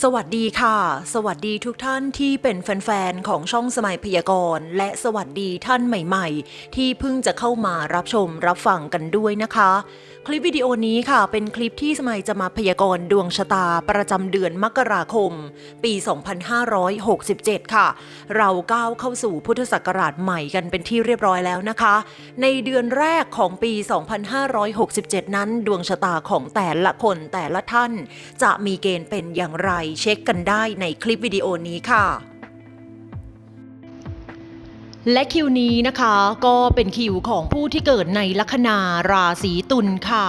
สวัสดีค่ะ สวัสดีทุกท่านที่เป็นแฟนๆ ของช่องสมัยพยากรณ์ และสวัสดีท่านใหม่ๆ ที่เพิ่งจะเข้ามารับชมรับฟังกันด้วยนะคะ คลิปวิดีโอนี้ค่ะ เป็นคลิปที่สมัยจะมาพยากรณ์ดวงชะตาประจำเดือนมกราคม ปี 2567 ค่ะ เราก้าวเข้าสู่พุทธศักราชใหม่กันเป็นที่เรียบร้อยแล้วนะคะ ในเดือนแรกของปี 2567 นั้น ดวงชะตาของแต่ละคนแต่ละท่าน จะมีเกณฑ์เป็นอย่างไรเช็คกันได้ในคลิปวิดีโอนี้ค่ะ และคิวนี้นะคะก็เป็นคิวของผู้ที่เกิดในลัคนาราศีตุลค่ะ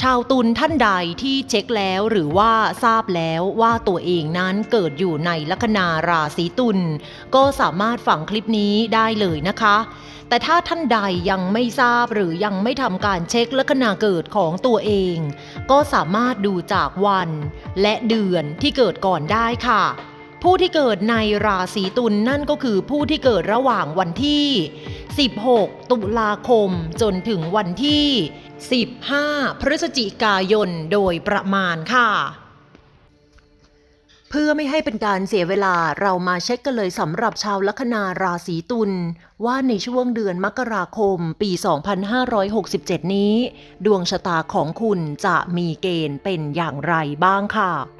ชาวตุลท่านใดที่เช็คแล้วหรือว่าทราบแล้วว่าตัวเองนั้นเกิดอยู่ในลัคนาราศีตุลก็สามารถฟังคลิปนี้ได้เลยนะคะ แต่ถ้าท่านใดยังไม่ทราบหรือยังไม่ทำการเช็คลัคนาเกิดของตัวเอง ก็สามารถดูจากวัน และเดือนที่เกิดก่อนได้ค่ะ ผู้ที่เกิดในราศีตุลนนั่นก็คือผู้ที่เกิดระหว่างวันที่ 16 ตุลาคมจนถึงวันที่ 15 พฤศจิกายนโดยประมาณค่ะ เพื่อไม่ให้เป็นการเสียเวลาเรามาเช็คกันเลยสำหรับชาวลัคนาราศีตุลว่าในช่วงเดือนมกราคมปี 2567 นี้ ดวงชะตาของคุณจะมีเกณฑ์เป็นอย่างไรบ้างค่ะ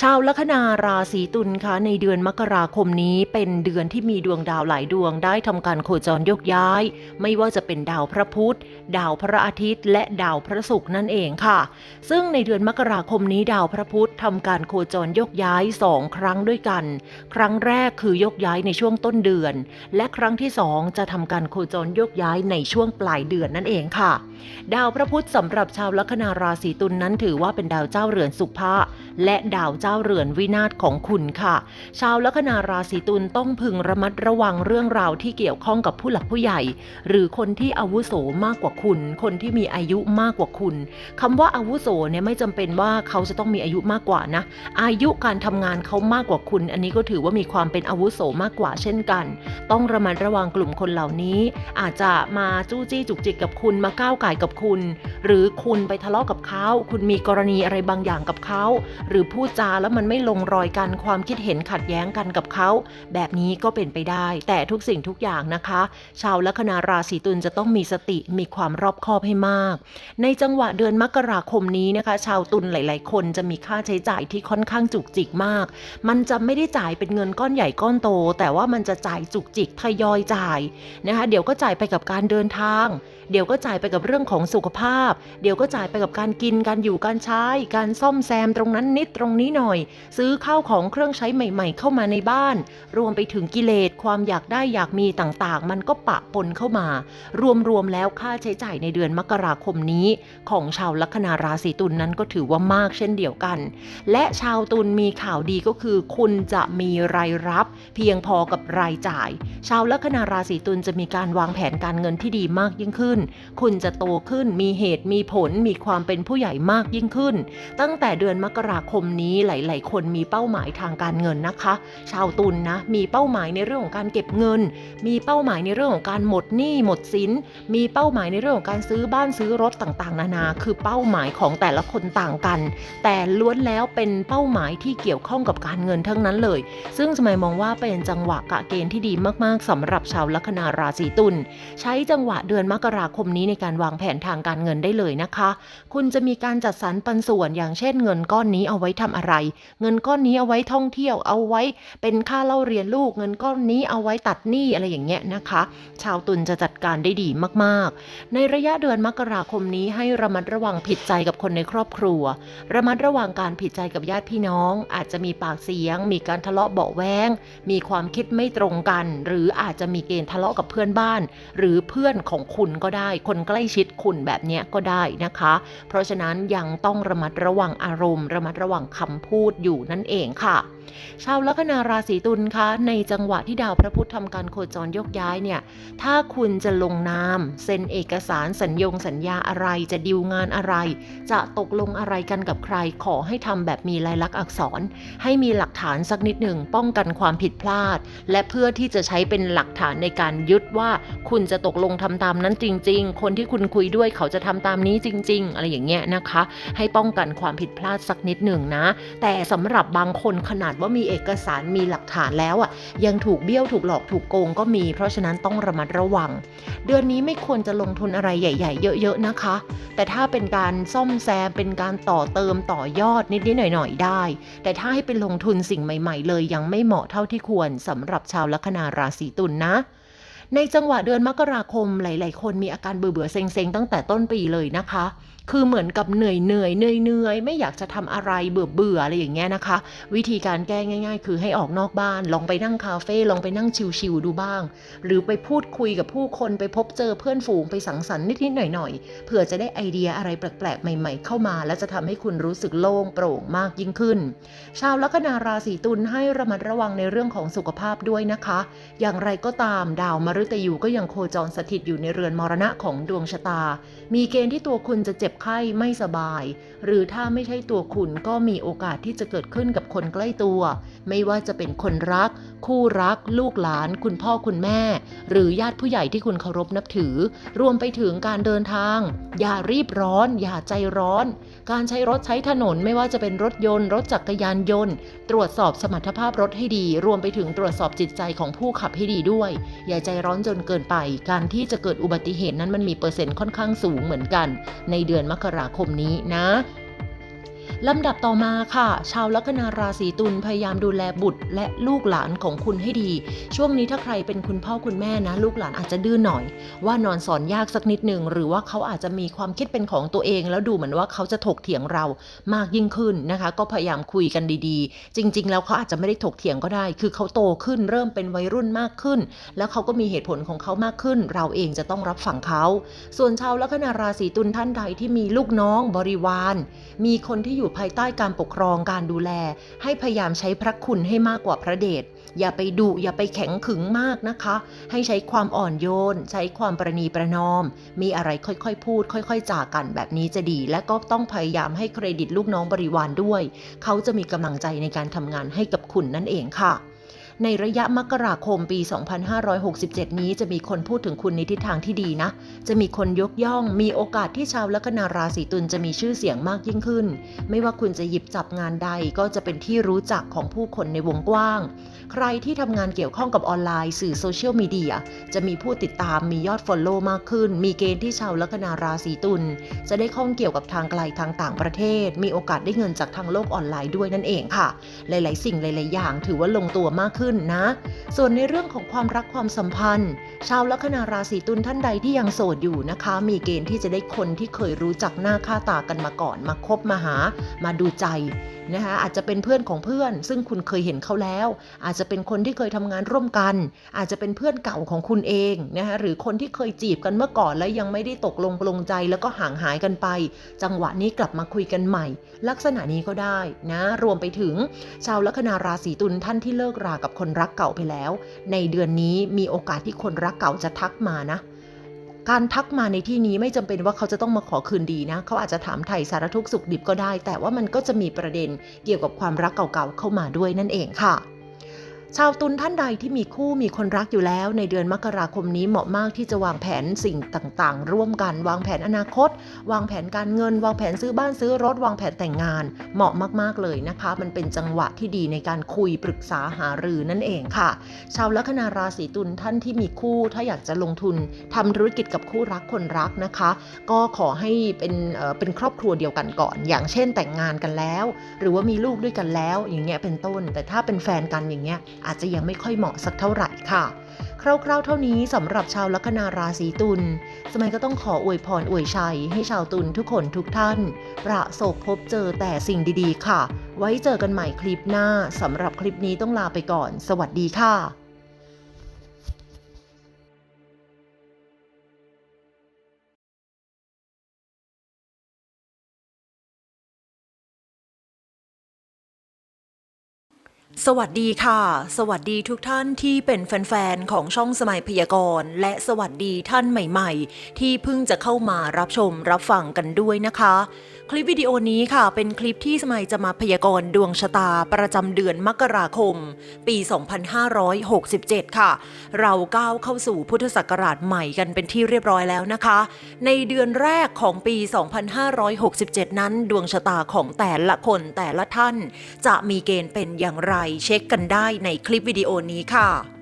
ชาวลัคนาราศีตุลคะในเดือนมกราคมนี้เป็นเดือนที่มีดวงดาวหลายดวงได้ทำการโคจรยกย้าย ไม่ว่าจะเป็นดาวพระพุธ ดาวพระอาทิตย์ และดาวพระศุกร์นั่นเองค่ะ ซึ่งในเดือนมกราคมนี้ดาวพระพุธทำการโคจรยกย้ายสองครั้งด้วยกัน ครั้งแรกคือยกย้ายในช่วงต้นเดือน และครั้งที่สองจะทำการโคจรยกย้ายในช่วงปลายเดือนนั่นเองค่ะ ดาวพระพุธสำหรับชาวลัคนาราศีตุลนนั้นถือว่าเป็นดาวเจ้าเรือนสุภะและดาวเจ้าเรือนวินาศของคุณค่ะ ชาวลัคนาราศีตุลต้องพึงระมัดระวังเรื่องราวที่เกี่ยวข้องกับผู้หลักผู้ใหญ่ หรือคนที่อาวุโสมากกว่าคุณ คนที่มีอายุมากกว่าคุณคำว่าอาวุโสเนี่ยไม่จำเป็นว่าเขาจะต้องมีอายุมากกว่านะ อายุการทำงานเขามากกว่าคุณ อันนี้ก็ถือว่ามีความเป็นอาวุโสมากกว่าเช่นกัน ต้องระมัดระวังกลุ่มคนเหล่านี้ อาจจะมาจู้จี้จุกจิกกับคุณมาก้าวไก่กับคุณ หรือคุณไปทะเลาะกับเขา คุณมีกรณีอะไรบางอย่างกับเขา หรือพูดจาแล้วมันไม่ลงรอยกันความคิดเห็นขัดแย้งกันกับเขา แบบนี้ก็เป็นไปได้ แต่ทุกสิ่งทุกอย่างนะคะ ชาวลัคนาราศีตุลจะต้องมีสติมีความรอบคอบให้มาก ในจังหวะเดือนมกราคมนี้นะคะ ชาวตุลหลาย ๆ คนจะมีค่าใช้จ่ายที่ค่อนข้างจุกจิกมาก มันจะไม่ได้จ่ายเป็นเงินก้อนใหญ่ก้อนโต แต่ว่ามันจะจ่ายจุกจิกทยอยจ่ายนะคะ เดี๋ยวก็จ่ายไปกับการเดินทาง เดี๋ยวก็จ่ายไปกับเรื่องของสุขภาพ เดี๋ยวก็จ่ายไปกับการกินการอยู่การใช้ การซ่อมแซมตรงนั้นนิดตรงนี้หน่อย ซื้อข้าวของเครื่องใช้ใหม่ ๆ เข้ามาในบ้าน รวมไปถึงกิเลสความอยากได้อยากมีต่างๆ มันก็ปะปนเข้ามา รวมๆแล้วค่าใช้จ่ายในเดือนมกราคมนี้ ของชาวลัคนาราศีตุลนนั้นก็ถือว่ามากเช่นเดียวกัน และชาวตุลมีข่าวดีก็คือ คุณจะมีรายรับ เพียงพอกับรายจ่าย ชาวลัคนาราศีตุลจะมีการวางแผนการเงินที่ดีมากยิ่งขึ้นคุณจะโตขึ้นมีเหตุมีผลมีความเป็นผู้ใหญ่มากยิ่งขึ้น ตั้งแต่เดือนมกราคมนี้หลาย ๆ คนมีเป้าหมายทางการเงินนะคะ ชาวตุลนนะมีเป้าหมายในเรื่องของการเก็บเงิน มีเป้าหมายในเรื่องของการหมดหนี้หมดสิน มีเป้าหมายในเรื่องของการซื้อบ้านซื้อรถต่างๆ นานา คือเป้าหมายของแต่ละคนต่างกัน แต่ล้วนแล้วเป็นเป้าหมายที่เกี่ยวข้องกับการเงินทั้งนั้นเลย ซึ่งสมัยมองว่าเป็นจังหวะกะเกณฑ์ที่ดีมาก ๆสำหรับชาวลัคนาราศีตุลใช้จังหวะเดือนมกราคมนี้ในการวางแผนทางการเงินได้เลยนะคะ คุณจะมีการจัดสรรปันส่วนอย่างเช่นเงินก้อนนี้เอาไว้ทำอะไร เงินก้อนนี้เอาไว้ท่องเที่ยวเอาไว้ เป็นค่าเล่าเรียนลูก เงินก้อนนี้เอาไว้ตัดหนี้อะไรอย่างเงี้ยนะคะ ชาวตุลจะจัดการได้ดีมากๆ ในระยะเดือนมกราคมนี้ให้ระมัดระวังผิดใจกับคนในครอบครัว ระมัดระวังการผิดใจกับญาติพี่น้อง อาจจะมีปากเสียง มีการทะเลาะเบาแว้งมีความคิดไม่ตรงกัน หรืออาจจะมีเกณฑ์ทะเลาะกับเพื่อนบ้าน หรือเพื่อนของคุณก็ได้ คนใกล้ชิดคุณแบบนี้ก็ได้นะคะ เพราะฉะนั้นยังต้องระมัดระวังอารมณ์ ระมัดระวังคำพูดอยู่นั่นเองค่ะชาวลัคนาราศีตุลคะ ในจังหวะที่ดาวพระพุธทำการโคจรยกย้ายเนี่ย ถ้าคุณจะลงนามเซ็นเอกสารสัญญงสัญญาอะไร จะดิวงานอะไร จะตกลงอะไรกันกับใคร ขอให้ทำแบบมีลายลักษณ์อักษร ให้มีหลักฐานสักนิดหนึ่งป้องกันความผิดพลาด และเพื่อที่จะใช้เป็นหลักฐานในการยึดว่า คุณจะตกลงทำตามนั้นจริง ๆ คนที่คุณคุยด้วยเขาจะทำตามนี้จริง ๆ อะไรอย่างเงี้ยนะคะ ให้ป้องกันความผิดพลาดสักนิดหนึ่งนะ แต่สำหรับบางคนขนาดว่ามีเอกสารมีหลักฐานแล้วอะยังถูกเบี้ยวถูกหลอกถูกโกงก็มี เพราะฉะนั้นต้องระมัดระวัง เดือนนี้ไม่ควรจะลงทุนอะไรใหญ่ ๆ เยอะ ๆ นะคะ แต่ถ้าเป็นการซ่อมแซมเป็นการต่อเติมต่อยอดนิดๆหน่อยๆได้ แต่ถ้าให้เป็นลงทุนสิ่งใหม่ๆ เลยยังไม่เหมาะเท่าที่ควรสำหรับชาวลัคนาราศีตุลนนะในจังหวะเดือนมกราคมหลาย ๆ คนมีอาการเบื่อๆเซ็งๆ ตั้งแต่ต้นปีเลยนะคะคือเหมือนกับเหนื่อยเหนื่อยเหนื่อยเหนื่อยไม่อยากจะทำอะไรเบื่อเบื่ออะไรอย่างเงี้ยนะคะ วิธีการแก้ง่าย ๆ คือให้ออกนอกบ้าน ลองไปนั่งคาเฟ่ลองไปนั่งชิลๆดูบ้าง หรือไปพูดคุยกับผู้คนไปพบเจอเพื่อนฝูงไปสังสรรค์นิดๆหน่อยๆเผื่อจะได้ไอเดียอะไรแปลกๆ ใหม่ ๆ เข้ามา และจะทำให้คุณรู้สึกโล่งโปร่งมากยิ่งขึ้น ชาวลัคนาราศีตุลให้ระมัดระวังในเรื่องของสุขภาพด้วยนะคะ อย่างไรก็ตามดาวมฤตยูก็ยังโคจรสถิตอยู่ในเรือนมรณะของดวงชะตา มีเกณฑ์ที่ตัวคุณจะเจ็บไข้ไม่สบาย หรือถ้าไม่ใช่ตัวคุณก็มีโอกาสที่จะเกิดขึ้นกับคนใกล้ตัว ไม่ว่าจะเป็นคนรัก คู่รัก ลูกหลาน คุณพ่อคุณแม่ หรือญาติผู้ใหญ่ที่คุณเคารพนับถือ รวมไปถึงการเดินทาง อย่ารีบร้อน อย่าใจร้อน การใช้รถใช้ถนนไม่ว่าจะเป็นรถยนต์ รถจักรยานยนต์ ตรวจสอบสมรรถภาพรถให้ดี รวมไปถึงตรวจสอบจิตใจของผู้ขับให้ดีด้วย อย่าใจร้อนจนเกินไป การที่จะเกิดอุบัติเหตุนั้นมันมีเปอร์เซ็นต์ค่อนข้างสูงเหมือนกัน ในเดือนมกราคมนี้นะ ลำดับต่อมาค่ะ ชาวลัคนาราศีตุลพยายามดูแลบุตร และลูกหลานของคุณให้ดี ช่วงนี้ถ้าใครเป็นคุณพ่อคุณแม่นะ ลูกหลานอาจจะดื้อหน่อย ว่านอนสอนยากสักนิดหนึ่งหรือว่าเขาอาจจะมีความคิดเป็นของตัวเอง แล้วดูเหมือนว่าเขาจะถกเถียงเรามากยิ่งขึ้นนะคะ ก็พยายามคุยกันดีๆ จริง ๆ แล้วเขาอาจจะไม่ได้ถกเถียงก็ได้ คือเขาโตขึ้นเริ่มเป็นวัยรุ่นมากขึ้น แล้วเขาก็มีเหตุผลของเขามากขึ้น เราเองจะต้องรับฟังเขา ส่วนชาวลัคนาราศีตุลท่านใดที่มีลูกน้องบริวาร มีคนที่อยู่ภายใต้การปกครองการดูแล ให้พยายามใช้พระคุณให้มากกว่าพระเดชอย่าไปดุอย่าไปแข็งขึงมากนะคะ ให้ใช้ความอ่อนโยน ใช้ความประนีประนอม มีอะไรค่อยๆ พูด ค่อยๆจากันแบบนี้จะดี และก็ต้องพยายามให้เครดิตลูกน้องบริวารด้วย เขาจะมีกำลังใจในการทำงานให้กับคุณนั่นเองค่ะ ในระยะมกราคมปี 2567 นี้จะมีคนพูดถึงคุณในทิศทางที่ดีนะ จะมีคนยกย่อง มีโอกาสที่ชาวลัคนาราศีตุลจะมีชื่อเสียงมากยิ่งขึ้น ไม่ว่าคุณจะหยิบจับงานใดก็จะเป็นที่รู้จักของผู้คนในวงกว้าง ใครที่ทำงานเกี่ยวข้องกับออนไลน์ สื่อโซเชียลมีเดียจะมีผู้ติดตามมียอดฟอลโล่มากขึ้น มีเกณฑ์ที่ชาวลัคนาราศีตุลจะได้ข้องเกี่ยวกับทางไกลทางต่างประเทศ มีโอกาสได้เงินจากทางโลกออนไลน์ด้วยนั่นเองค่ะ หลาย ๆ สิ่งหลาย ๆ อย่าง ถือว่าลงตัวมากขึ้นนะ ส่วนในเรื่องของความรักความสัมพันธ์ ชาวลัคนาราศีตุลท่านใดที่ยังโสดอยู่นะคะ มีเกณฑ์ที่จะได้คนที่เคยรู้จักหน้าค่าตากันมาก่อน มาคบมาหา มาดูใจนะคะอาจจะเป็นเพื่อนของเพื่อน ซึ่งคุณเคยเห็นเขาแล้ว อาจจะเป็นคนที่เคยทำงานร่วมกัน อาจจะเป็นเพื่อนเก่าของคุณเองนะคะหรือคนที่เคยจีบกันเมื่อก่อนแล้วยังไม่ได้ตกลงปลงใจแล้วก็ห่างหายกันไป จังหวะนี้กลับมาคุยกันใหม่ ลักษณะนี้ก็ได้นะรวมไปถึง ชาวลัคนาราศีตุลท่านที่เลิกรากับคนนรักเก่าไปแล้ว ในเดือนนี้มีโอกาสที่คนรักเก่าจะทักมานะ การทักมาในที่นี้ไม่จำเป็นว่าเขาจะต้องมาขอคืนดีนะ เขาอาจจะถามไถ่สารทุกข์สุขดิบก็ได้ แต่ว่ามันก็จะมีประเด็นเกี่ยวกับความรักเก่าๆเข้ามาด้วยนั่นเองค่ะ ชาวตุลท่านใดที่มีคู่มีคนรักอยู่แล้วในเดือนมกราคมนี้เหมาะมากที่จะวางแผนสิ่งต่างๆ ร่วมกัน วางแผนอนาคต วางแผนการเงิน วางแผนซื้อบ้านซื้อรถ วางแผนแต่งงาน เหมาะมากๆเลยนะคะ มันเป็นจังหวะที่ดีในการคุยปรึกษาหารือนั่นเองค่ะ ชาวลัคนาราศีตุลท่านที่มีคู่ถ้าอยากจะลงทุนทำธุรกิจกับคู่รักคนรักนะคะ ก็ขอให้เป็นเป็นครอบครัวเดียวกันก่อน อย่างเช่นแต่งงานกันแล้ว หรือว่ามีลูกด้วยกันแล้วอย่างเงี้ยเป็นต้น แต่ถ้าเป็นแฟนกันอย่างเงี้ยอาจจะยังไม่ค่อยเหมาะสักเท่าไหร่ค่ะ คร่าวๆเท่านี้สำหรับชาวลัคนาราศีตุลสมัยก็ต้องขออวยพรอวยชัย ให้ชาวตุลทุกคนทุกท่าน ประสบพบเจอแต่สิ่งดีๆ ค่ะ ไว้เจอกันใหม่คลิปหน้าสำหรับคลิปนี้ต้องลาไปก่อน สวัสดีค่ะ สวัสดีค่ะ สวัสดีทุกท่านที่เป็นแฟนๆ ของช่องสมัยพยากรณ์ และสวัสดีท่านใหม่ๆ ที่เพิ่งจะเข้ามารับชมรับฟังกันด้วยนะคะคลิปวิดีโอนี้ค่ะ เป็นคลิปที่สมัยจะมาพยากรณ์ดวงชะตาประจำเดือนมกราคม ปี 2567 ค่ะ เราก้าวเข้าสู่พุทธศักราชใหม่กันเป็นที่เรียบร้อยแล้วนะคะ ในเดือนแรกของปี 2567 นั้น ดวงชะตาของแต่ละคนแต่ละท่าน จะมีเกณฑ์เป็นอย่างไรเช็คกันได้ในคลิปวิดีโอนี้ค่ะ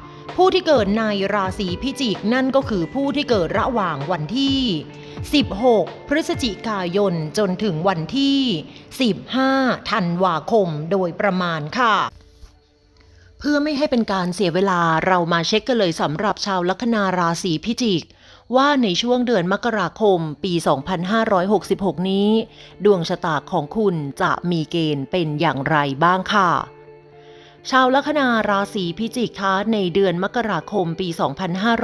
ผู้ที่เกิดในราศีพิจิกนั่นก็คือผู้ที่เกิดระหว่างวันที่ 16 พฤศจิกายนจนถึงวันที่ 15 ธันวาคมโดยประมาณค่ะเพื่อไม่ให้เป็นการเสียเวลาเรามาเช็คกันเลยสำหรับชาวลัคนาราศีพิจิก ว่าในช่วงเดือนมกราคมปี 2566 นี้ ดวงชะตาของคุณจะมีเกณฑ์เป็นอย่างไรบ้างค่ะ ชาวลัคนาราศีพิจิกคะในเดือนมกราคมปี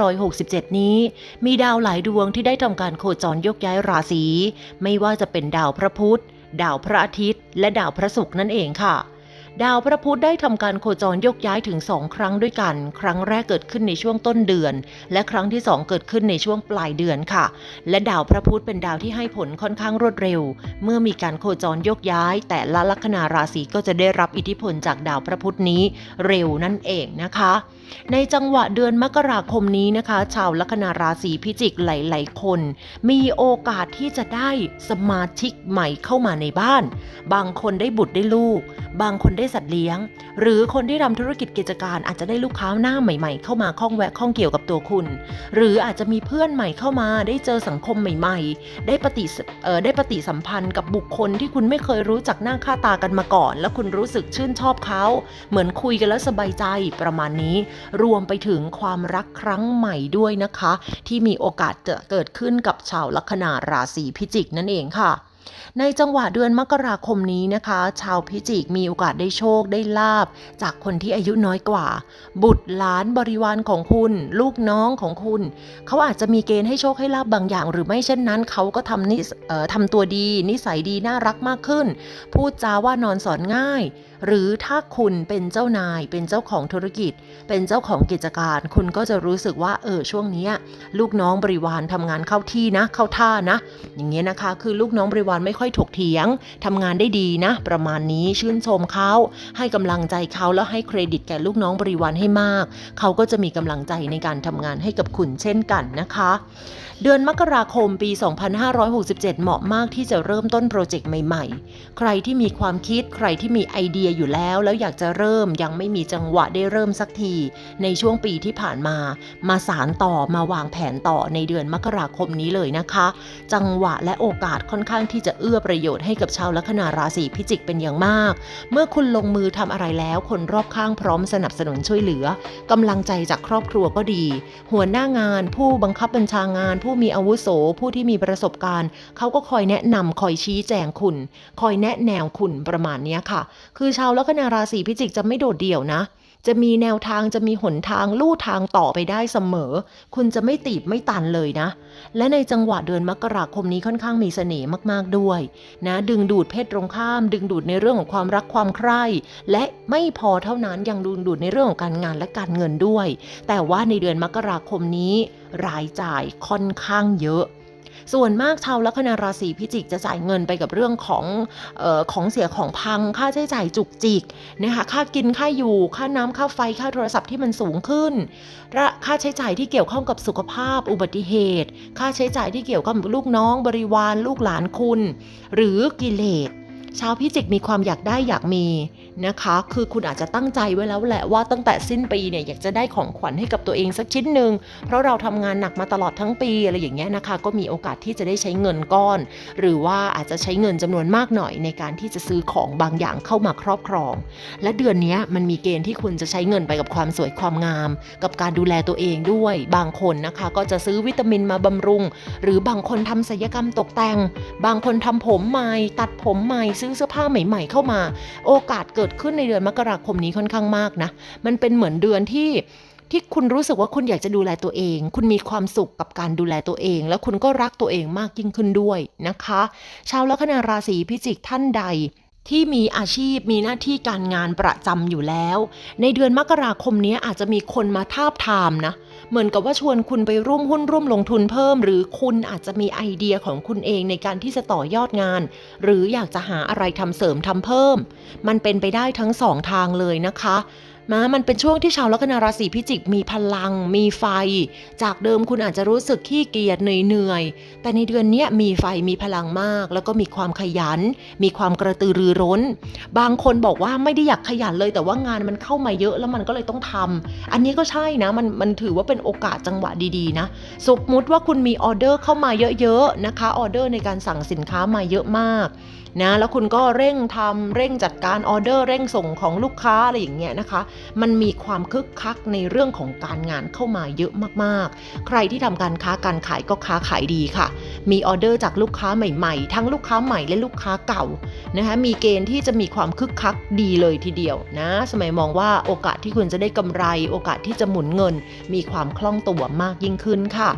2567 นี้ มีดาวหลายดวงที่ได้ทำการโคจรยกย้ายราศีไม่ว่าจะเป็นดาวพระพุธ ดาวพระอาทิตย์ และดาวพระศุกร์นั่นเองค่ะ ดาวพระพุธได้ทำการโคจรยกย้ายถึงสองครั้งด้วยกัน ครั้งแรกเกิดขึ้นในช่วงต้นเดือน และครั้งที่สองเกิดขึ้นในช่วงปลายเดือนค่ะ และดาวพระพุธเป็นดาวที่ให้ผลค่อนข้างรวดเร็ว เมื่อมีการโคจรยกย้าย แต่ละลัคนาราศีก็จะได้รับอิทธิพลจากดาวพระพุธนี้เร็วนั่นเองนะคะ ในจังหวะเดือนมกราคมนี้นะคะ ชาวลัคนาราศีพิจิกหลาย ๆ คน มีโอกาสที่จะได้สมาชิกใหม่เข้ามาในบ้าน บางคนได้บุตรได้ลูก บางคนได้สัตว์เลี้ยง หรือคนที่ทำธุรกิจกิจการอาจจะได้ลูกค้าหน้าใหม่ ๆ เข้ามาข้องแวะข้องเกี่ยวกับตัวคุณ หรืออาจจะมีเพื่อนใหม่เข้ามาได้เจอสังคมใหม่ ๆ ได้ปฏิได้ปฏิสัมพันธ์กับบุคคลที่คุณไม่เคยรู้จักหน้าค่าตากันมาก่อน แล้วคุณรู้สึกชื่นชอบเขาเหมือนคุยกันแล้วสบายใจประมาณนี้ รวมไปถึงความรักครั้งใหม่ด้วยนะคะ ที่มีโอกาสจะเกิดขึ้นกับชาวลัคนาราศีพิจิกนั่นเองค่ะ ในจังหวะเดือนมกราคมนี้นะคะ ชาวพิจิกมีโอกาสได้โชคได้ลาบ จากคนที่อายุน้อยกว่า บุตรหลานบริวารของคุณ ลูกน้องของคุณ เขาอาจจะมีเกณฑ์ให้โชคให้ลาบบางอย่าง หรือไม่เช่นนั้นเขาก็ทำนิสเอ่อทำตัวดี นิสัยดีน่ารักมากขึ้น พูดจาว่านอนสอนง่าย หรือถ้าคุณเป็นเจ้านาย เป็นเจ้าของธุรกิจ เป็นเจ้าของกิจการ คุณก็จะรู้สึกว่าเออช่วงนี้ลูกน้องบริวารทำงานเข้าที่นะ เข้าท่านะ อย่างเงี้ยนะคะ คือลูกน้องบริวารไม่ค่อยถกเถียงทำงานได้ดีนะ ประมาณนี้ชื่นชมเขาให้กำลังใจเขาแล้วให้เครดิตแก่ลูกน้องบริวารให้มาก เขาก็จะมีกำลังใจในการทำงานให้กับคุณเช่นกันนะคะ เดือนมกราคมปี 2567 เหมาะมากที่จะเริ่มต้นโปรเจกต์ใหม่ ๆ ใครที่มีความคิดใครที่มีไอเดียอยู่แล้ว แล้วอยากจะเริ่มยังไม่มีจังหวะได้เริ่มสักที ในช่วงปีที่ผ่านมา มาสารต่อมาวางแผนต่อในเดือนมกราคมนี้เลยนะคะ จังหวะและโอกาสค่อนข้างที่จะเอื้อประโยชน์ให้กับชาวลัคนาราศีพิจิกเป็นอย่างมาก เมื่อคุณลงมือทำอะไรแล้วคนรอบข้างพร้อมสนับสนุนช่วยเหลือกำลังใจจากครอบครัวก็ดี หัวหน้างาน ผู้บังคับบัญชางานผูู้้มีอาวุโสผู้ที่มีประสบการณ์ เขาก็คอยแนะนำคอยชี้แจงคุณ คอยแนะแนวคุณประมาณนี้ค่ะ คือชาวลัคนาราศีพิจิกจะไม่โดดเดี่ยวนะ จะมีแนวทางจะมีหนทางลู่ทางต่อไปได้เสมอ คุณจะไม่ตีบไม่ตันเลยนะ และในจังหวะเดือนมกราคมนี้ค่อนข้างมีเสน่ห์มากๆด้วย นะ ดึงดูดเพศตรงข้าม ดึงดูดในเรื่องของความรักความใคร่ และไม่พอเท่านั้นยังดึงดูดในเรื่องของการงานและการเงินด้วย แต่ว่าในเดือนมกราคมนี้ รายจ่ายค่อนข้างเยอะ ส่วนมากชาวลัคนาราศีพิจิกจะจ่ายเงินไปกับเรื่องของออของเสียของพัง ค่าใช้จ่ายจุกจิกนะคะค่ากินค่าอยู่ ค่าน้ำค่าไฟค่าโทรศัพท์ที่มันสูงขึ้นค่าใช้จ่ายที่เกี่ยวข้องกับสุขภาพ อุบัติเหตุ ค่าใช้จ่ายที่เกี่ยวกับลูกน้อง บริวารลูกหลานคุณ หรือกิเลสชาวพิจิกมีความอยากได้อยากมี นะคะ คือคุณอาจจะตั้งใจไว้แล้วแหละว่าตั้งแต่สิ้นปีเนี่ยอยากจะได้ของขวัญให้กับตัวเองสักชิ้นหนึ่งเพราะเราทำงานหนักมาตลอดทั้งปีอะไรอย่างเงี้ยนะคะ ก็มีโอกาสที่จะได้ใช้เงินก้อน หรือว่าอาจจะใช้เงินจำนวนมากหน่อย ในการที่จะซื้อของบางอย่างเข้ามาครอบครอง และเดือนนี้มันมีเกณฑ์ที่คุณจะใช้เงินไปกับความสวยความงาม กับการดูแลตัวเองด้วย บางคนนะคะ ก็จะซื้อวิตามินมาบำรุง หรือบางคนทำศัลยกรรมตกแต่ง บางคนทำผมใหม่ตัดผมใหม่ซื้อเสื้อผ้าใหม่ ๆ เข้ามา โอกาสเกิดขึ้นในเดือนมกราคมนี้ค่อนข้างมากนะ มันเป็นเหมือนเดือนที่ที่คุณรู้สึกว่าคุณอยากจะดูแลตัวเอง คุณมีความสุขกับการดูแลตัวเอง แล้วคุณก็รักตัวเองมากยิ่งขึ้นด้วยนะคะ ชาวลัคนาราศีพิจิกท่านใดที่มีอาชีพมีหน้าที่การงานประจำอยู่แล้ว ในเดือนมกราคมนี้อาจจะมีคนมาทาบทามนะเเหมือนกับว่าชวนคุณไปร่วมหุ้นร่วมลงทุนเพิ่ม หรือคุณอาจจะมีไอเดียของคุณเองในการที่จะต่อยอดงาน หรืออยากจะหาอะไรทำเสริมทำเพิ่ม มันเป็นไปได้ทั้งสองทางเลยนะคะ มามันเป็นช่วงที่ชาวลัคนาราศีพิจิกมีพลัง มีไฟ จากเดิมคุณอาจจะรู้สึกขี้เกียจเหนื่อยๆแต่ในเดือนนี้มีไฟมีพลังมาก แล้วก็มีความขยัน มีความกระตือรือร้น บางคนบอกว่าไม่ได้อยากขยันเลยแต่ว่างานมันเข้ามาเยอะแล้วมันก็เลยต้องทำอันนี้ก็ใช่นะมันมันถือว่าเป็นโอกาสจังหวะดีๆนะสมมุติว่าคุณมีออเดอร์เข้ามาเยอะๆนะคะออเดอร์ในการสั่งสินค้ามาเยอะมากนะแล้วคุณก็เร่งทำเร่งจัดการออเดอร์เร่งส่งของลูกค้าอะไรอย่างเงี้ยนะคะ มันมีความคึกคักในเรื่องของการงานเข้ามาเยอะมากๆ ใครที่ทำการค้าการขายก็ค้าขายดีค่ะ มีออเดอร์จากลูกค้าใหม่ๆ ทั้งลูกค้าใหม่และลูกค้าเก่านะคะมีเกณฑ์ที่จะมีความคึกคักดีเลยทีเดียวนะสมัยมองว่าโอกาสที่คุณจะได้กำไร โอกาสที่จะหมุนเงิน มีความคล่องตัวมากยิ่งขึ้นค่ะ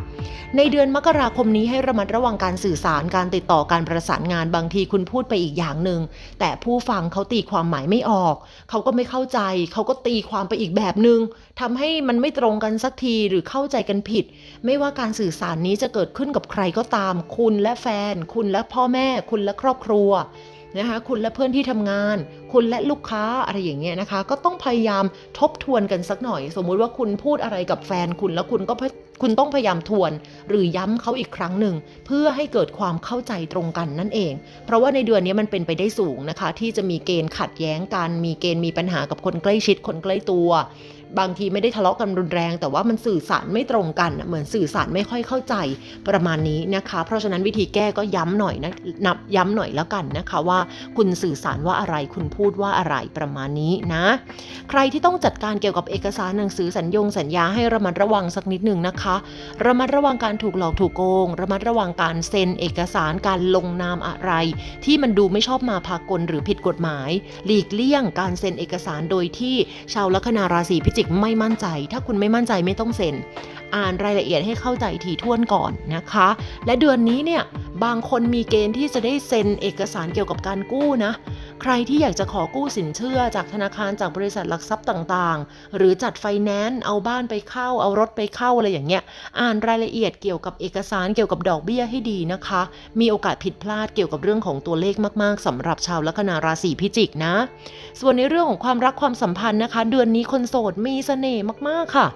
ในเดือนมกราคมนี้ให้ระมัดระวังการสื่อสารการติดต่อการประสานงานบางทีคุณพูดไปอีกอย่างหนึ่งแต่ผู้ฟังเขาตีความหมายไม่ออก เขาก็ไม่เข้าใจ เขาก็ตีความไปอีกแบบหนึง่งทำให้มันไม่ตรงกันสักทีหรือเข้าใจกันผิด ไม่ว่าการสื่อสารนี้จะเกิดขึ้นกับใครก็ตาม คุณและแฟน คุณและพ่อแม่ คุณและครอบครัว นะคะคุณและเพื่อนที่ทำงาน คุณและลูกค้าอะไรอย่างเงี้ยนะคะ ก็ต้องพยายามทบทวนกันสักหน่อย สมมุติว่าคุณพูดอะไรกับแฟนคุณแล้วคุณก็คุณต้องพยายามทวน หรือย้ำเขาอีกครั้งหนึ่ง เพื่อให้เกิดความเข้าใจตรงกันนั่นเอง เพราะว่าในเดือนนี้มันเป็นไปได้สูงนะคะ ที่จะมีเกณฑ์ขัดแย้งกัน มีเกณฑ์มีปัญหากับคนใกล้ชิดคนใกล้ตัว บางทีไม่ได้ทะเลาะกันรุนแรง แต่ว่ามันสื่อสารไม่ตรงกันเหมือนสื่อสารไม่ค่อยเข้าใจประมาณนี้นะคะ เพราะฉะนั้นวิธีแก้ก็ย้ำหน่อยนะนับย้ำหน่อยแล้วกันนะคะว่าคุณสื่อสารว่าอะไรคุณพูดว่าอะไรประมาณนี้นะ ใครที่ต้องจัดการเกี่ยวกับเอกสารหนังสือสัญญงสัญญาให้ระมัดระวังสักนิดหนึ่งนะคะ ระมัดระวังการถูกหลอกถูกโกง ระมัดระวังการเซ็นเอกสารการลงนามอะไร ที่มันดูไม่ชอบมาพากลหรือผิดกฎหมาย หลีกเลี่ยงการเซ็นเอกสารโดยที่ชาวลัคนาราศีพิจิกไม่มั่นใจ ถ้าคุณไม่มั่นใจไม่ต้องเซ็น อ่านรายละเอียดให้เข้าใจถี่ถ้วนก่อนนะคะ และเดือนนี้เนี่ยบางคนมีเกณฑ์ที่จะได้เซ็นเอกสารเกี่ยวกับการกู้นะ ใครที่อยากจะขอกู้สินเชื่อจากธนาคารจากบริษัทหลักทรัพย์ต่างๆ หรือจัดไฟแนนซ์เอาบ้านไปเข้า เอารถไปเข้าอะไรอย่างเงี้ย อ่านรายละเอียดเกี่ยวกับเอกสารเกี่ยวกับดอกเบี้ยให้ดีนะคะ มีโอกาสผิดพลาดเกี่ยวกับเรื่องของตัวเลขมากๆสำหรับชาวลัคนาราศีพิจิกนะ ส่วนในเรื่องของความรักความสัมพันธ์นะคะ เดือนนี้คนโสดมีเสน่ห์มากๆค่ะ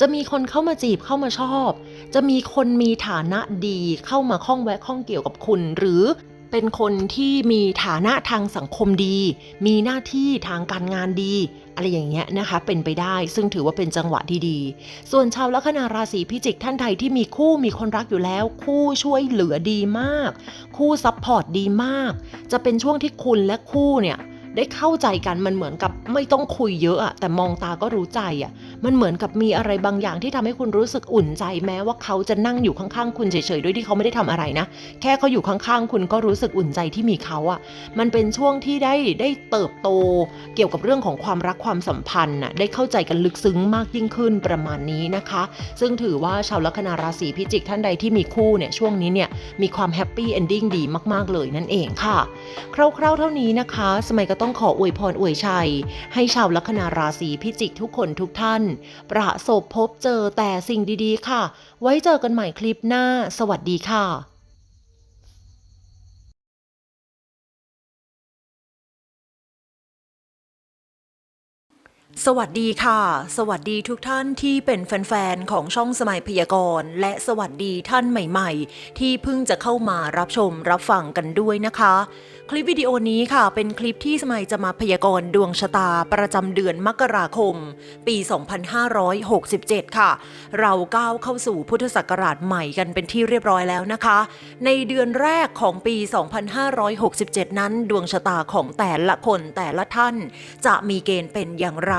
จะมีคนเข้ามาจีบเข้ามาชอบ จะมีคนมีฐานะดีเข้ามาข้องแวะข้องเกี่ยวกับคุณ หรือ เป็นคนที่มีฐานะทางสังคมดี มีหน้าที่ทางการงานดี อะไรอย่างเงี้ยนะคะ เป็นไปได้ ซึ่งถือว่าเป็นจังหวะที่ดี ส่วนชาวลัคนาราศีพิจิกท่านใดที่มีคู่มีคนรักอยู่แล้ว คู่ช่วยเหลือดีมาก คู่ซัพพอร์ตดีมาก จะเป็นช่วงที่คุณและคู่เนี่ย ได้เข้าใจกันมันเหมือนกับไม่ต้องคุยเยอะอะแต่มองตาก็รู้ใจอะมันเหมือนกับมีอะไรบางอย่างที่ทำให้คุณรู้สึกอุ่นใจแม้ว่าเขาจะนั่งอยู่ข้างๆคุณเฉยๆโดยที่เขาไม่ได้ทำอะไรนะ แค่เขาอยู่ข้างๆคุณก็รู้สึกอุ่นใจที่มีเขาอะมันเป็นช่วงที่ได้ได้เติบโต เกี่ยวกับเรื่องของความรักความสัมพันธ์น่ะได้เข้าใจกันลึกซึ้งมากยิ่งขึ้นประมาณนี้นะคะ ซึ่งถือว่าชาวลัคนาราศีพิจิกท่านใดที่มีคู่เนี่ยช่วงนี้เนี่ยมีความแฮปปี้เอนดิ้งดีมากๆเลยนั่นเองค่ะคร่าวๆเท่านี้นะคะ สมัยกต้องขออวยพรอวยชัย ให้ชาวลัคนาราศีพิจิกทุกคนทุกท่าน ประสบพบเจอแต่สิ่งดีๆ ค่ะ ไว้เจอกันใหม่คลิปหน้า สวัสดีค่ะ สวัสดีค่ะ สวัสดีทุกท่านที่เป็นแฟนๆ ของช่องสมัยพยากรณ์ และสวัสดีท่านใหม่ๆ ที่เพิ่งจะเข้ามารับชมรับฟังกันด้วยนะคะ คลิปวิดีโอนี้ค่ะ เป็นคลิปที่สมัยจะมาพยากรณ์ดวงชะตาประจำเดือนมกราคม ปี 2567 ค่ะ เราก้าวเข้าสู่พุทธศักราชใหม่กันเป็นที่เรียบร้อยแล้วนะคะ ในเดือนแรกของปี 2567 นั้น ดวงชะตาของแต่ละคนแต่ละท่าน จะมีเกณฑ์เป็นอย่างไร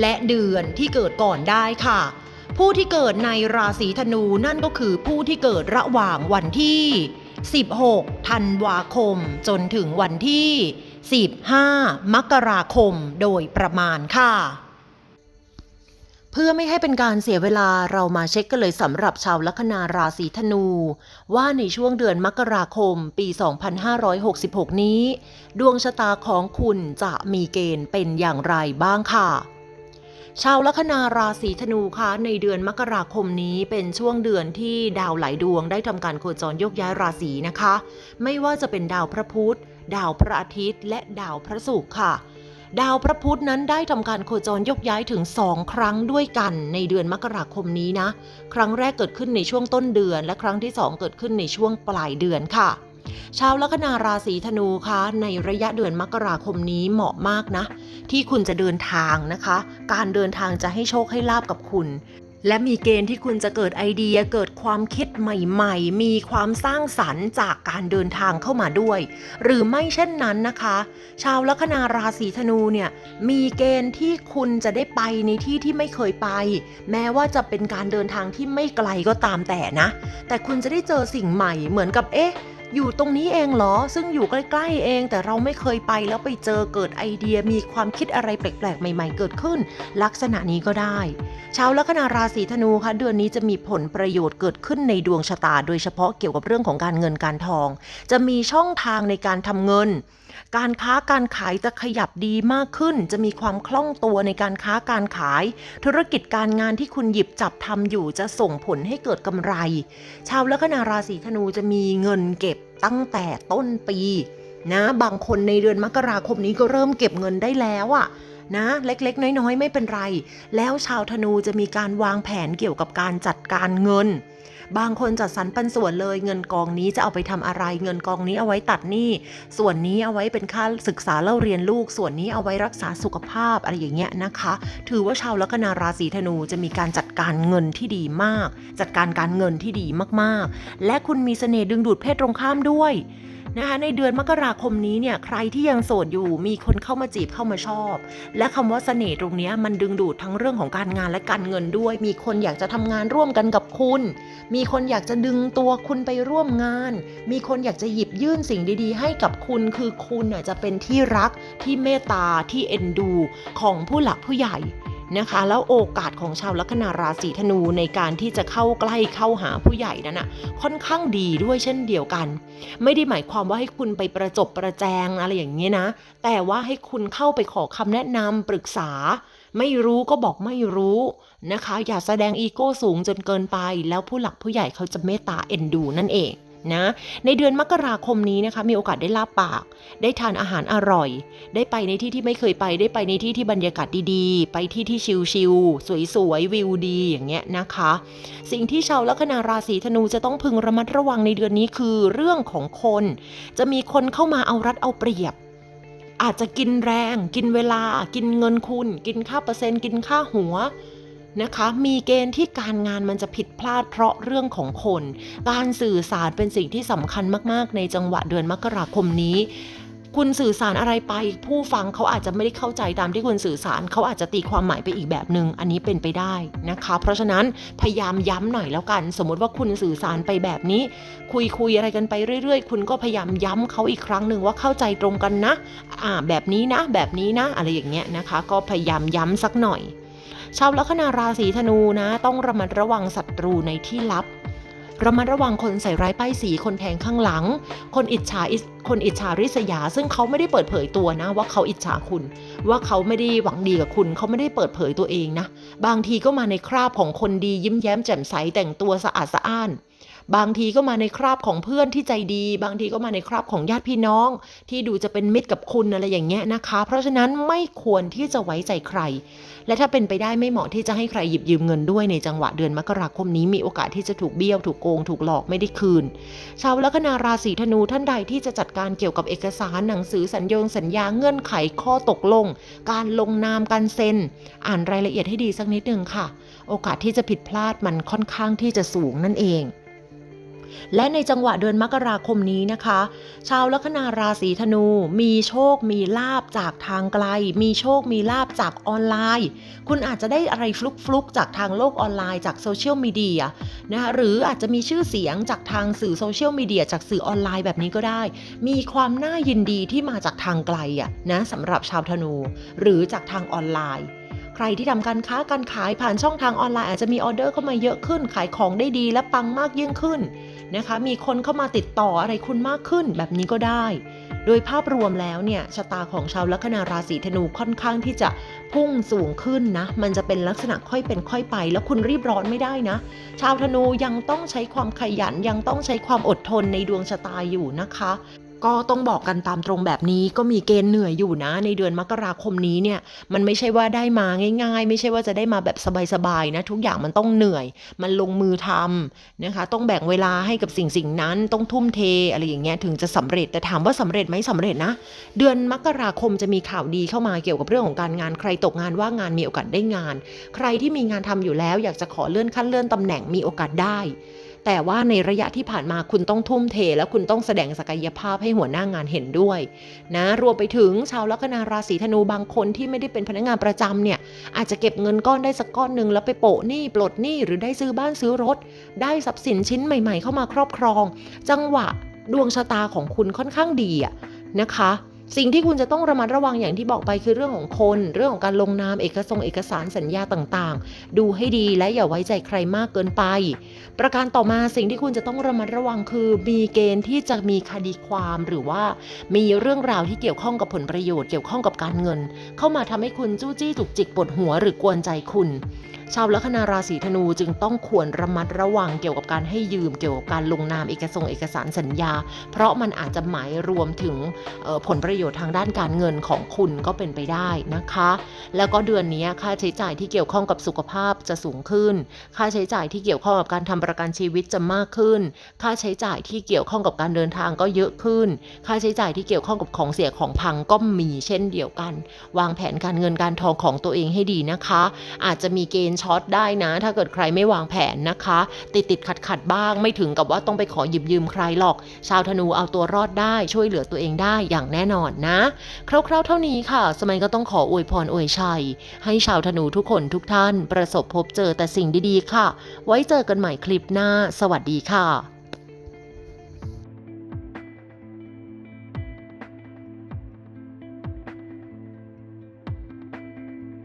และเดือนที่เกิดก่อนได้ค่ะ ผู้ที่เกิดในราศีธนูนั่นก็คือผู้ที่เกิดระหว่างวันที่ 16 ธันวาคม จนถึงวันที่ 15 มกราคมโดยประมาณค่ะเพื่อไม่ให้เป็นการเสียเวลาเรามาเช็คกันเลยสำหรับชาวลัคนาราศีธนู ว่าในช่วงเดือนมกราคมปี 2566 นี้ ดวงชะตาของคุณจะมีเกณฑ์เป็นอย่างไรบ้างค่ะ ชาวลัคนาราศีธนูคะในเดือนมกราคมนี้เป็นช่วงเดือนที่ดาวหลายดวงได้ทำการโคจรยกย้ายราศีนะคะ ไม่ว่าจะเป็นดาวพระพุธดาวพระอาทิตย์ และดาวพระศุกร์ค่ะ ดาวพระพุธนั้นได้ทำการโคจรยกย้ายถึง2ครั้งด้วยกันในเดือนมกราคมนี้นะ ครั้งแรกเกิดขึ้นในช่วงต้นเดือน และครั้งที่2เกิดขึ้นในช่วงปลายเดือนค่ะ ชาวลัคนาราศีธนูคะในระยะเดือนมกราคมนี้เหมาะมากนะ ที่คุณจะเดินทางนะคะ การเดินทางจะให้โชคให้ลาบกับคุณ และมีเกณฑ์ที่คุณจะเกิดไอเดียเกิดความคิดใหม่ ๆ มีความสร้างสรรค์จากการเดินทางเข้ามาด้วย หรือไม่เช่นนั้นนะคะ ชาวลัคนาราศีธนูเนี่ยมีเกณฑ์ที่คุณจะได้ไปในที่ที่ไม่เคยไป แม้ว่าจะเป็นการเดินทางที่ไม่ไกลก็ตามแต่นะ แต่คุณจะได้เจอสิ่งใหม่เหมือนกับเอ๊ะ อยู่ตรงนี้เองเหรอ ซึ่งอยู่ใกล้ๆเอง แต่เราไม่เคยไปแล้วไปเจอเกิดไอเดียมีความคิดอะไรแปลกๆ ใหม่ ๆ เกิดขึ้น ลักษณะนี้ก็ได้ชาวลัคนาราศีธนูคะเดือนนี้จะมีผลประโยชน์เกิดขึ้นในดวงชะตา โดยเฉพาะเกี่ยวกับเรื่องของการเงินการทอง จะมีช่องทางในการทำเงิน การค้าการขายจะขยับดีมากขึ้น จะมีความคล่องตัวในการค้าการขาย ธุรกิจการงานที่คุณหยิบจับทำอยู่จะส่งผลให้เกิดกำไร ชาวลัคนาราศีธนูจะมีเงินเก็บตั้งแต่ต้นปีนะบางคนในเดือนมกราคมนี้ก็เริ่มเก็บเงินได้แล้วอะนะเล็กๆ น้อยๆ ไม่เป็นไร แล้วชาวธนูจะมีการวางแผนเกี่ยวกับการจัดการเงิน บางคนจัดสรรปันส่วนเลยเงินกองนี้จะเอาไปทำอะไร เงินกองนี้เอาไว้ตัดหนี้ส่วนนี้เอาไว้เป็นค่าศึกษาเล่าเรียนลูก ส่วนนี้เอาไว้รักษาสุขภาพอะไรอย่างเงี้ยนะคะ ถือว่าชาวลัคนาราศีธนูจะมีการจัดการเงินที่ดีมาก จัดการการเงินที่ดีมากๆ และคุณมีเสน่ห์ดึงดูดเพศตรงข้ามด้วย นะคะในเดือนมกราคมนี้เนี่ยใครที่ยังโสดอยู่มีคนเข้ามาจีบเข้ามาชอบ และคำว่าเสน่ห์ตรงนี้มันดึงดูดทั้งเรื่องของการงานและการเงินด้วย มีคนอยากจะทำงานร่วมกันกับคุณ มีคนอยากจะดึงตัวคุณไปร่วมงาน มีคนอยากจะหยิบยื่นสิ่งดีๆ ให้กับคุณคือคุณน่ะจะเป็นที่รักที่เมตตาที่เอ็นดูของผู้หลักผู้ใหญ่ นะคะ แล้วโอกาสของชาวลัคนาราศีธนูในการที่จะเข้าใกล้เข้าหาผู้ใหญ่นั้นนะค่อนข้างดีด้วยเช่นเดียวกัน ไม่ได้หมายความว่าให้คุณไปประจบประแจงอะไรอย่างนี้นะ แต่ว่าให้คุณเข้าไปขอคำแนะนำปรึกษา ไม่รู้ก็บอกไม่รู้นะคะ อย่าแสดงอีโก้สูงจนเกินไป แล้วผู้หลักผู้ใหญ่เขาจะเมตตาเอ็นดูนั่นเอง นะในเดือนมกราคมนี้นะคะมีโอกาสได้ลาบปาก ได้ทานอาหารอร่อย ได้ไปในที่ที่ไม่เคยไป ได้ไปในที่ที่บรรยากาศดีๆ ไปที่ที่ชิลๆสวยๆวิวดีอย่างเงี้ยนะคะ สิ่งที่ชาวลัคนาราศีธนูจะต้องพึงระมัดระวังในเดือนนี้คือเรื่องของคน จะมีคนเข้ามาเอารัดเอาเปรียบอาจจะกินแรง กินเวลา กินเงินคุณ กินค่าเปอร์เซ็นต์ กินค่าหัว นะคะ มีเกณฑ์ที่การงานมันจะผิดพลาดเพราะเรื่องของคน การสื่อสารเป็นสิ่งที่สำคัญมาก ๆ ในจังหวะเดือนมกราคมนี้ คุณสื่อสารอะไรไป ผู้ฟังเขาอาจจะไม่ได้เข้าใจตามที่คุณสื่อสารเขาอาจจะตีความหมายไปอีกแบบหนึง่งอันนี้เป็นไปได้นะคะ เพราะฉะนั้นพยายามย้ำหน่อยแล้วกัน สมมติว่าคุณสื่อสารไปแบบนี้ คุยคุยอะไรกันไปเรื่อย ๆ คุณก็พยายามย้ำเขาอีกครั้งหนึ่งว่าเข้าใจตรงกันนะอ่าแบบนี้นะ แบบนี้นะ อะไรอย่างเงี้ยนะคะ ก็พยายามย้ำสักหน่อย ชาวลัคนาราศีธนูนะ ต้องระมัดระวังศัตรูในที่ลับระมัดระวังคนใส่ร้ายป้ายสีคนแทงข้างหลัง คนอิจฉาคนอิจฉาริษยา ซึ่งเขาไม่ได้เปิดเผยตัวนะ ว่าเขาอิจฉาคุณ ว่าเขาไม่ได้หวังดีกับคุณ เขาไม่ได้เปิดเผยตัวเองนะ บางทีก็มาในคราบของคนดียิ้มแย้มแจ่มใสแต่งตัวสะอาดสะอ้าน บางทีก็มาในคราบของเพื่อนที่ใจดี บางทีก็มาในคราบของญาติพี่น้อง ที่ดูจะเป็นมิตรกับคุณอะไรอย่างเงี้ยนะคะ เพราะฉะนั้นไม่ควรที่จะไว้ใจใคร และถ้าเป็นไปได้ไม่เหมาะที่จะให้ใครหยิบยืมเงินด้วยในจังหวะเดือนมกราคมนี้มีโอกาสที่จะถูกเบี้ยวถูกโกงถูกหลอกไม่ได้คืน ชาวลัคนาราศีธนูท่านใดที่จะจัดการเกี่ยวกับเอกสารหนังสือสัญญงสัญญาเงื่อนไขข้อตกลง การลงนามการเซ็น อ่านรายละเอียดให้ดีสักนิดนึงค่ะ โอกาสที่จะผิดพลาดมันค่อนข้างที่จะสูงนั่นเอง และในจังหวะเดือนมกราคมนี้นะคะ ชาวลัคนาราศีธนู มีโชคมีลาบจากทางไกล มีโชคมีลาบจากออนไลน์ คุณอาจจะได้อะไรฟลุกๆจากทางโลกออนไลน์จากโซเชียลมีเดียนะคะหรืออาจจะมีชื่อเสียงจากทางสื่อโซเชียลมีเดียจากสื่อออนไลน์แบบนี้ก็ได้ มีความน่ายินดีที่มาจากทางไกลอะนะสำหรับชาวธนู หรือจากทางออนไลน์ ใครที่ทำการค้าการขายผ่านช่องทางออนไลน์อาจจะมีออเดอร์เข้ามาเยอะขึ้น ขายของได้ดีและปังมากยิ่งขึ้นนะคะ มีคนเข้ามาติดต่ออะไรคุณมากขึ้นแบบนี้ก็ได้ โดยภาพรวมแล้วเนี่ยชะตาของชาวลัคนาราศีธนูค่อนข้างที่จะพุ่งสูงขึ้นนะ มันจะเป็นลักษณะค่อยเป็นค่อยไป แล้วคุณรีบร้อนไม่ได้นะ ชาวธนูยังต้องใช้ความขยันยังต้องใช้ความอดทนในดวงชะตาอยู่นะคะ ก็ต้องบอกกันตามตรงแบบนี้ก็มีเกณฑ์เหนื่อยอยู่นะ ในเดือนมกราคมนี้เนี่ยมันไม่ใช่ว่าได้มาง่าย ๆ ไม่ใช่ว่าจะได้มาแบบสบายๆนะทุกอย่างมันต้องเหนื่อย มันลงมือทำนะคะ ต้องแบ่งเวลาให้กับสิ่งสิ่งนั้นต้องทุ่มเทอะไรอย่างเงี้ยถึงจะสำเร็จแต่ถามว่าสำเร็จไหมสำเร็จนะ เดือนมกราคมจะมีข่าวดีเข้ามาเกี่ยวกับเรื่องของการงานใครตกงานว่างงานมีโอกาสได้งาน ใครที่มีงานทำอยู่แล้ว อยากจะขอเลื่อนขั้นเลื่อนตำแหน่งมีโอกาสได้ แต่ว่าในระยะที่ผ่านมาคุณต้องทุ่มเท และคุณต้องแสดงศักยภาพให้หัวหน้างานเห็นด้วยนะรวมไปถึงชาวลัคนาราศีธนูบางคนที่ไม่ได้เป็นพนักงานประจำเนี่ยอาจจะเก็บเงินก้อนได้สักก้อนหนึ่งแล้วไปโปะหนี้ปลดหนี้หรือได้ซื้อบ้านซื้อรถ ได้ทรัพย์สินชิ้นใหม่ ๆ เข้ามาครอบครอง จังหวะดวงชะตาของคุณค่อนข้างดีอะนะคะ สิ่งที่คุณจะต้องระมัดระวังอย่างที่บอกไปคือเรื่องของคน เรื่องของการลงนามเอกสงเอกสารสัญญาต่างๆ ดูให้ดีและอย่าไว้ใจใครมากเกินไป ประการต่อมาสิ่งที่คุณจะต้องระมัดระวังคือ มีเกณฑ์ที่จะมีคดีความหรือว่า มีเรื่องราวที่เกี่ยวข้องกับผลประโยชน์เกี่ยวข้องกับการเงิน เข้ามาทำให้คุณจู้จี้จุกจิกปวดหัวหรือกวนใจคุณ ชาวลัคนาราศีธนูจึงต้องควรระมัดระวังเกี่ยวกับการให้ยืมเกี่ยวกับการลงนามเอกสงเอกสารสัญญา เพราะมันอาจจะหมายรวมถึงผลประโยชน์ทางด้านการเงินของคุณก็เป็นไปได้นะคะ แล้วก็เดือนนี้ค่าใช้จ่ายที่เกี่ยวข้องกับสุขภาพจะสูงขึ้น ค่าใช้จ่ายที่เกี่ยวข้องกับการทำประกันชีวิตจะมากขึ้น ค่าใช้จ่ายที่เกี่ยวข้องกับการเดินทางก็เยอะขึ้น ค่าใช้จ่ายที่เกี่ยวข้องกับของเสียของพังก็มีเช่นเดียวกัน วางแผนการเงินการทองของตัวเองให้ดีนะคะ อาจจะมีเกณฑ์ช็อตได้นะ ถ้าเกิดใครไม่วางแผนนะคะ ติดติดขัดขัดบ้าง ไม่ถึงกับว่าต้องไปขอหยิบยืมใครหรอก ชาวธนูเอาตัวรอดได้ช่วยเหลือตัวเองได้อย่างแน่นอนนะ คร่าวๆเท่านี้ค่ะ สมัยก็ต้องขออวยพรอวยชัย ให้ชาวธนูทุกคนทุกท่าน ประสบพบเจอแต่สิ่งดีๆค่ะ ไว้เจอกันใหม่คลิปหน้า สวัสดีค่ะ